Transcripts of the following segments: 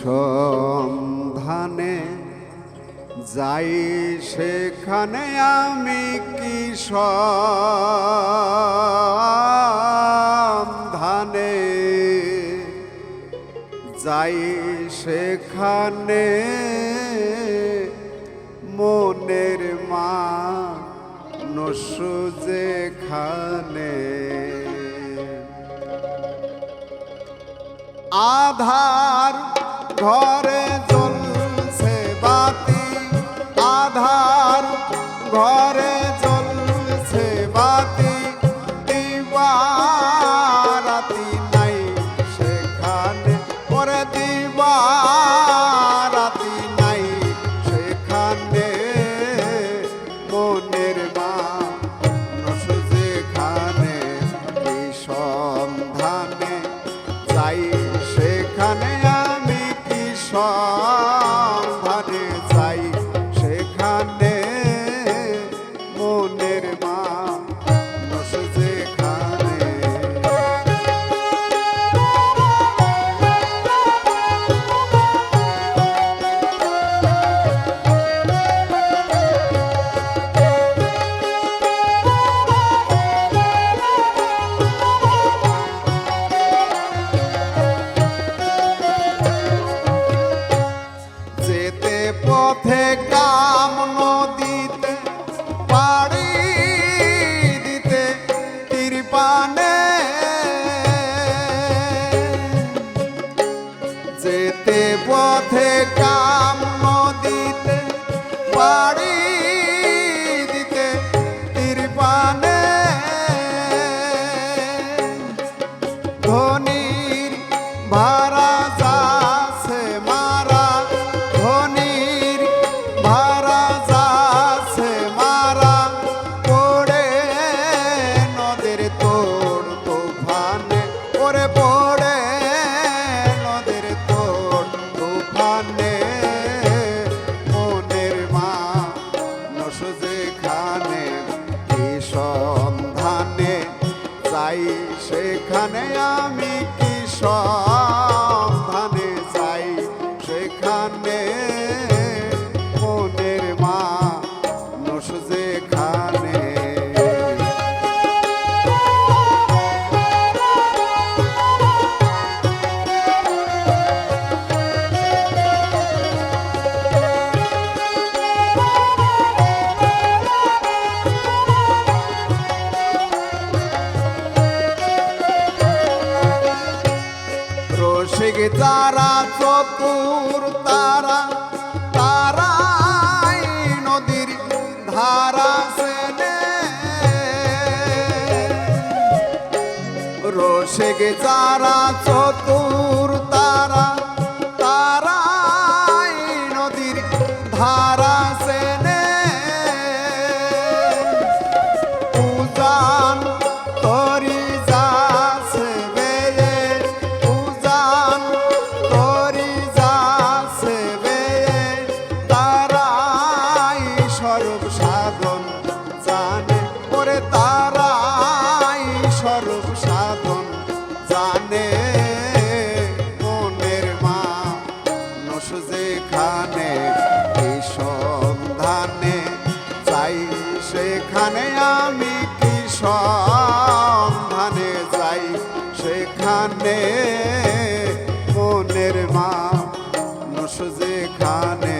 সন্ধানে যাই সেখানে আমি কি ধানে যাই সেখানে মনের মা নসু যেখানে আধার ঘরে জ্বলছে বাতি। আধার ঘরে পথেটা रे থেকে যারা চতুর তারা তারাই নদীর ধারা সেনে রসে যারা চতুর যেখানে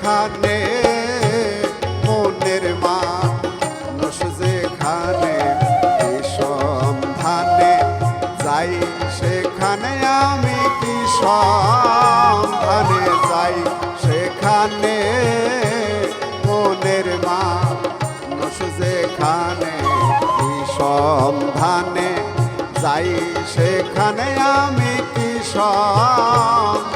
সেখানে মনের মানুষ যেখানে সন্ধানে যাই, সেখানে আমি কি সন্ধানে যাই? সেখানে মনের মানুষ যেখানে সন্ধানে যাই, সেখানে আমি কি সন্ধানে